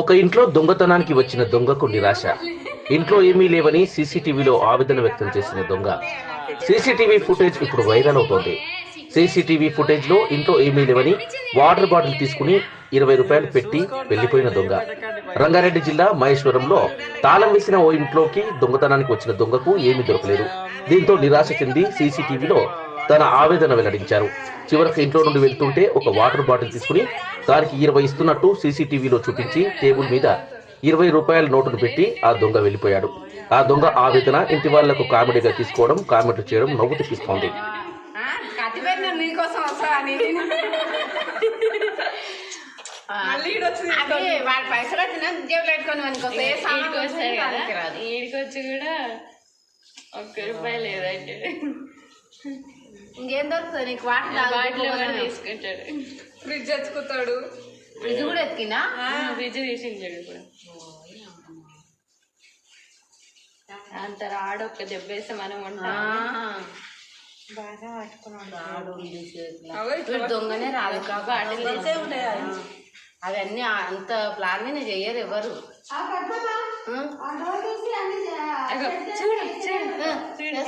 ఒక ఇంట్లో దొంగతనానికి వచ్చిన దొంగకు నిరాశ. ఇంట్లో ఏమీ లేవని సీసీటీవీలో ఆవేదన వ్యక్తం చేసిన దొంగ. సీసీటీవీ ఫుటేజ్ ఇప్పుడు వైరల్ అవుతోంది. సీసీటీవీ ఫుటేజ్లో ఇంట్లో ఏమీ లేవని వాటర్ బాటిల్ తీసుకుని ఇరవై రూపాయలు పెట్టి వెళ్ళిపోయిన దొంగ. రంగారెడ్డి జిల్లా మహేశ్వరంలో తాళం వేసిన ఓ ఇంట్లోకి దొంగతనానికి వచ్చిన దొంగకు ఏమీ దొరకలేదు. దీంతో నిరాశ చెంది సీసీటీవీలో తన ఆవేదన వెల్లడించారు. చివరకు ఇంట్లో నుండి వెళ్తుంటే ఒక వాటర్ బాటిల్ తీసుకుని దానికి ఇరవై ఇస్తున్నట్టు సీసీటీవీలో చూపించి టేబుల్ మీద ఇరవై రూపాయల నోటును పెట్టి ఆ దొంగ వెళ్ళిపోయాడు ఆ దొంగ ఆవేదన ఇంటి వాళ్ళకు కామెడీగా తీసుకోవడం కామెంట్లు చేయడం నవ్వు తెప్పిస్తోంది వాడి పైసలు జేబులో పెట్టుకొని కూడా ఒక్క రూపాయి లేదంటే. ఇంకేం దొరుకుతుంది నీకు వాటర్ తీసుకుంటాడు. ఫ్రిడ్జ్ ఎత్తుకుతాడు. ఫ్రిడ్జ్ కూడా ఎత్తికినా ఫ్రిడ్జ్ తీసించాడు ఇప్పుడు. అంత రాడు ఒక్క దెబ్బేస్తే మనం ఉంటాం. వీడు దొంగనే రాదు తీసి అవన్నీ అంత ప్లాన్ చెయ్యరు ఎవరు. చూడు చూడు చూడు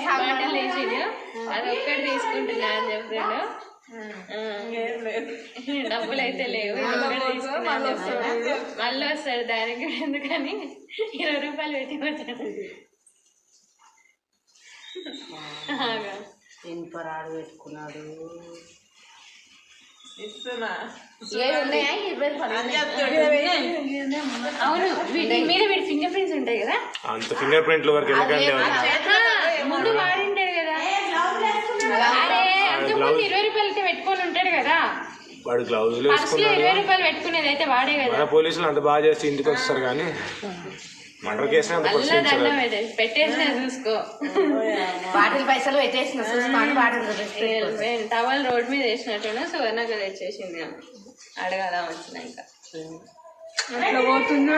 అది ఒక్కటి తీసుకుంటున్నా అని చెప్తాడు ఆ. డబ్బులు అయితే లేవు. మళ్ళీ వస్తాడు దానికి కూడా ఎందుకని? ఇరవై రూపాయలు పెట్టి వచ్చాడు ఆగా. ఇనుప రాడు పెట్టుకున్నాడు. ఇస్తున్నా. ఏవి ఉన్నాయా? ఇరవై పనులు అవును మీద వీడి ఫింగర్ ప్రింట్స్ ఉంటాయి కదా? అంత ఫింగర్ ప్రింట్ల వరకు ఎందుకంటే ఆహా, ముందు అంతకుముందు ఇరవై రూపాయలు అయితే పెట్టుకొని ఉంటాడు కదా. వాడు గ్లౌజులు ఇరవై రూపాయలు పెట్టుకునేది అయితే వాడే కదా. మన పోలీసులు అంత బాగా చేసి ఇంటికి వస్తారు కానీ మర్డర్ కేసు అంత పెట్టేసినా చూసుకో. బాటిల్ పైసలు పెట్టేసిన చూసుకోండి బాటిల్ టవల్ రోడ్ మీద వేసినట్టున్నా సువర్ణకు తెచ్చేసింది ఆమె. అడగాల వచ్చినాక. అట్లా పోతున్నా.